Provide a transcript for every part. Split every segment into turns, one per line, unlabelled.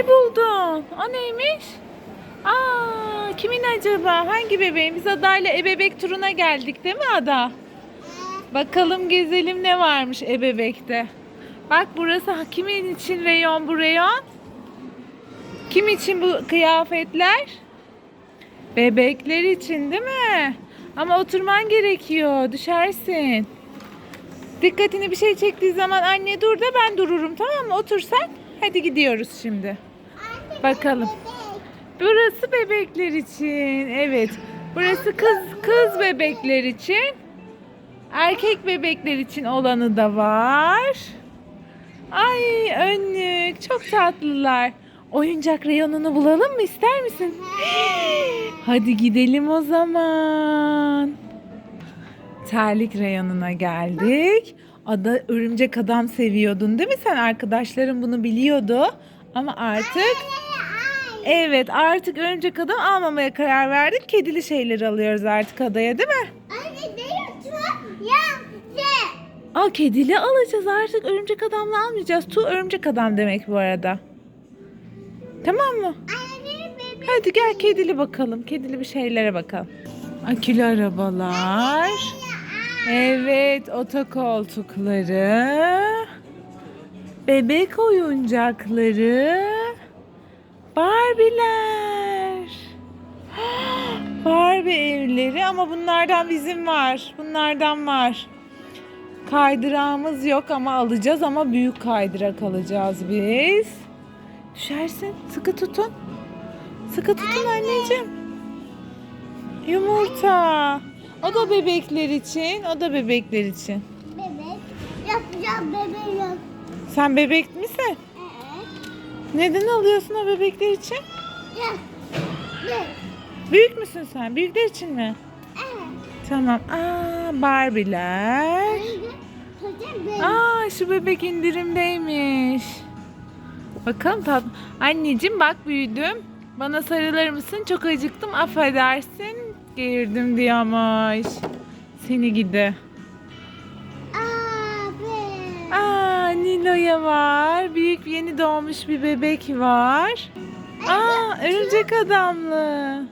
Ne buldun? O neymiş? Aa, kimin acaba? Hangi bebeğin? Biz Ada'yla ebebek turuna geldik değil mi Ada? Bakalım gezelim ne varmış ebebekte. Bak burası kimin için reyon bu reyon? Kim için bu kıyafetler? Bebekler için değil mi? Ama oturman gerekiyor. Düşersin. Dikkatini bir şey çektiği zaman anne dur da ben dururum tamam mı? Otur sen. Hadi gidiyoruz şimdi. Bakalım. Burası bebekler için. Evet. Burası kız kız bebekler için. Erkek bebekler için olanı da var. Ay önlük çok tatlılar. Oyuncak reyonunu bulalım mı ister misin? Hadi gidelim o zaman. Terlik reyonuna geldik. Ada örümcek adam seviyordun değil mi sen? Arkadaşların bunu biliyordu. Ama artık evet artık örümcek adam almamaya karar verdik. Kedili şeyler alıyoruz artık adaya değil mi?
Anne benim çok yaptı.
Aa kedili alacağız artık örümcek adamla almayacağız. Tu örümcek adam demek bu arada. Tamam mı? Hadi gel kedili bakalım. Kedili bir şeylere bakalım. Akülü arabalar. Evet, otokoltukları. Bebek oyuncakları. Barbiler. Barbie evleri ama bunlardan bizim var. Bunlardan var. Kaydırağımız yok ama alacağız ama büyük kaydırak alacağız biz. Düşersin. Sıkı tutun. Sıkı tutun anneciğim. Yumurta. O da bebekler için. O da bebekler için.
bebek. Yapacağım bebeğim.
Sen bebek misin? Neden alıyorsun o bebekler için? Büyük müsün sen? Büyükler için mi?
Evet.
Tamam. Aa, Barbie'ler. Aa, şu bebek indirimdeymiş. Bakalım tat. Anneciğim bak büyüdüm. Bana sarılır mısın? Çok acıktım. Affedersin. Girdim diyormuş. Seni gidi.
Abi.
Aa, Nilo'ya var. Büyük yeni doğmuş bir bebek var. Aa, örümcek adamlı.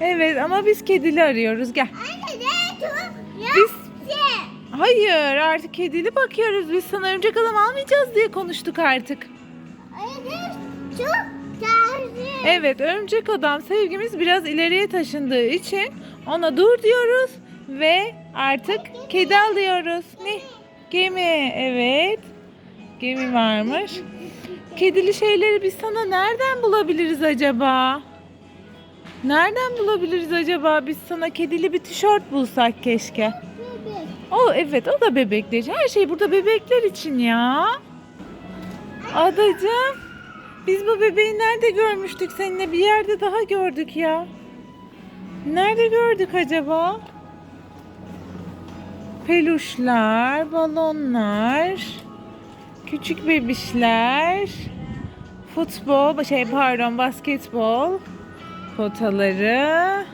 Evet ama biz kedili arıyoruz. Gel. Biz. Hayır artık kedili bakıyoruz. Biz sana örümcek adam almayacağız diye konuştuk artık. Evet örümcek adam sevgimiz biraz ileriye taşındığı için ona dur diyoruz ve artık kedi alıyoruz. Ne? Gemi evet. Gemi varmış. Kedili şeyleri biz sana nereden bulabiliriz acaba? Nereden bulabiliriz acaba? Biz sana kedili bir tişört bulsak keşke.
Bebek.
O evet o da bebekler. Her şey burada bebekler için ya. Adacığım biz bu bebeği nerede görmüştük seninle? Bir yerde daha gördük ya. Nerede gördük acaba? Peluşlar, balonlar, küçük bebişler, futbol, şey pardon basketbol potaları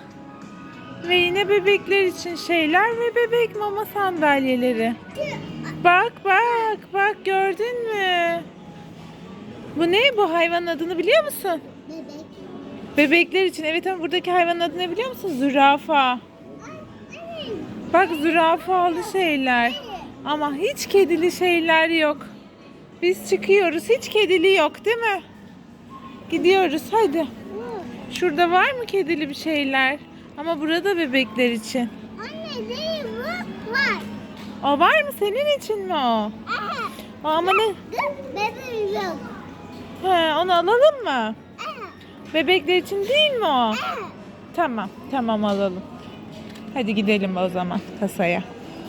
ve yine bebekler için şeyler ve bebek mama sandalyeleri. Bak bak bak gördün mü? Bu ne? Bu hayvanın adını biliyor musun?
Bebek.
Bebekler için. Evet ama buradaki hayvanın adını ne biliyor musun? Zürafa. Bak zürafalı şeyler. Ama hiç kedili şeyler yok. Biz çıkıyoruz. Hiç kedili yok değil mi? Gidiyoruz hadi. Şurada var mı kedili bir şeyler? Ama burada bebekler için.
Anne değil bu var.
O var mı? Senin için mi o?
Evet.
O ama ne?
Bebeğim yok.
He, onu alalım mı?
Evet.
Bebekler için değil mi o?
Evet.
Tamam, tamam alalım. Hadi gidelim o zaman kasaya.